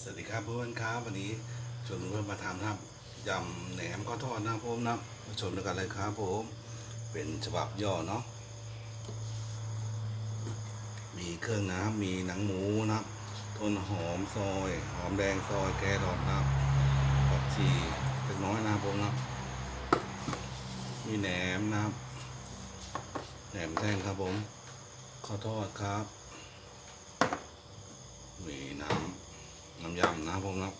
สวัสดีครับเพื่อนครับวันนี้ชวนเพื่อนมาทำนะครับยำแหนมข้าวทอดนะครับผมนะมาชมด้วยกันเลยครับผมเป็นฉบับย่อเนาะมีเครื่องน้ำมีหนังหมูนะครับต้นหอมซอย หอมแดงซอยแกดอกนะครับผักชีเล็กน้อยนะครับผมนะมีแหนมนะครับแหนมแท่งครับผมข้าวทอดครับมีน้ำ น้ำยำนะผมนะ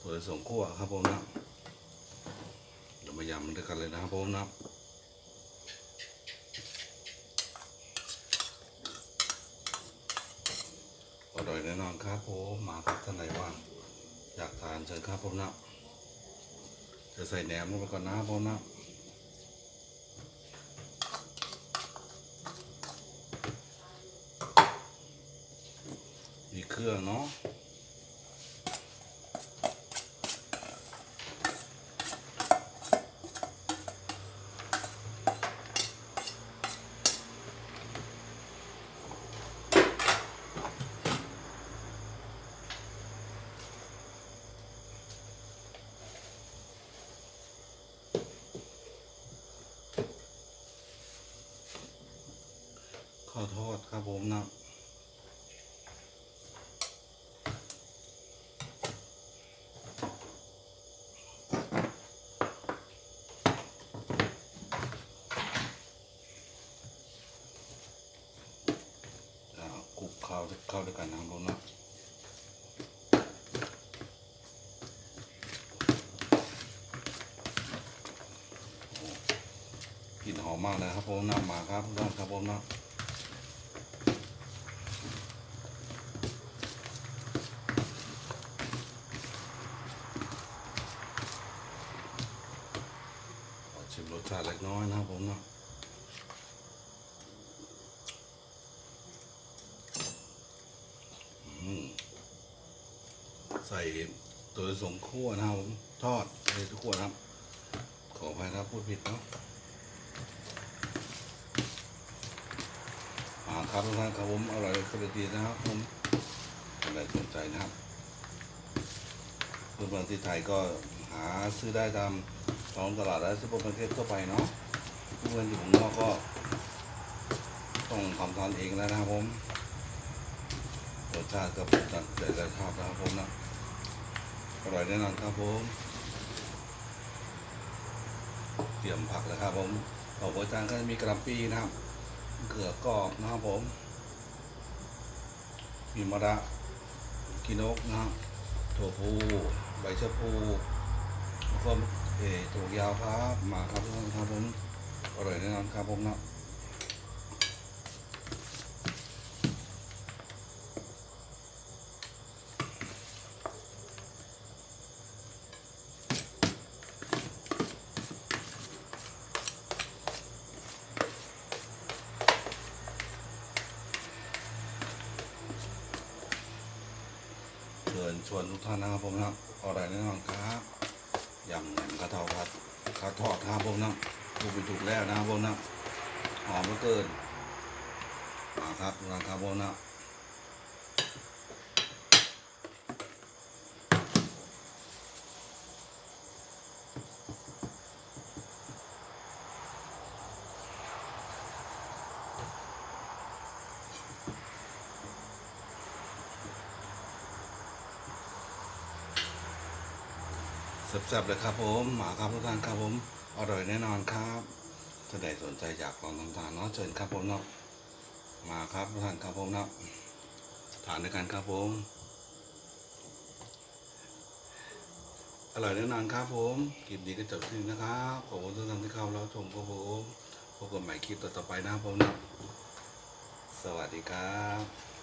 ถั่วลิสงคั่วครับผมนะเดี๋ยวมายำด้วยกันเลยนะครับผมนะอร่อยแน่นอนครับผมมาครับท่านไหนว่างอยากทานเชิญครับผมนะจะใส่แหนมลงไปก่อนนะครับผมนะมีเครื่องเนาะ ข้าวทอดครับผมนะอ่าคลุกข้าวเข้าด้วยกันนะครับผมนะกลิ่นหอมมากเลยครับผมนะมาครับทุกท่านครับผมนะ ชิมรสชาติเล็กน้อยนะครับผมเนาะใส่ตัวสงคั่วนะครับผมทอดเลยทุกคนครับ ขออภัยครับพูดผิดเนาะอาครับทุกท่านครับผมอร่อยคุณดีนะครับผมอะไรสนใจนะครับเพื่อนๆที่ไทยก็หาซื้อได้ตาม ท้องตลาดและซุปเปอร์มาร์เก็ตทั่วไปเนาะเพื่อนอยู่ข้างนอกก็ ต้องทำทานเองแล้วนะครับผมรสชาติก็ผมจัดใจใจชอบนะครับผมนะอร่อยแน่นอนครับผม เตรียมผักแล้วครับผมต่อหัวจานก็จะมีกระปีนะครับ เกลือกรอบนะครับผม มีมะระกินกนะครับถั่วพูใบชะพูแล้วก็ เออถั่วยาวครับ มาครับทุกคนครับผมอร่อยแน่นอนครับผมนะเชิญชวนทุกท่านนะครับผมนะอร่อยแน่นอนครับ ยำแหนมกระเทาครับข้าวทอดครับผมนะถูกไปถูกแล้วนะพวกนั้นหอมเหลือเกินมาครับทุกท่านครับนะ แซ่บๆเลยครับผมหมาครับทุกท่านครับผมอร่อยแน่นอนครับถ้าใดสนใจอยากลองทำทานเนาะเชิญครับผมเนาะมาครับทุกท่านครับผมเนาะทานด้วยกันครับผมอร่อยแน่นอนครับผมคลิปนี้ก็จบที่นี่นะครับขอบคุณทุกท่านที่เข้ารับชมครับผมพบกันใหม่คลิปต่อๆไปนะครับผมเนาะสวัสดีครับ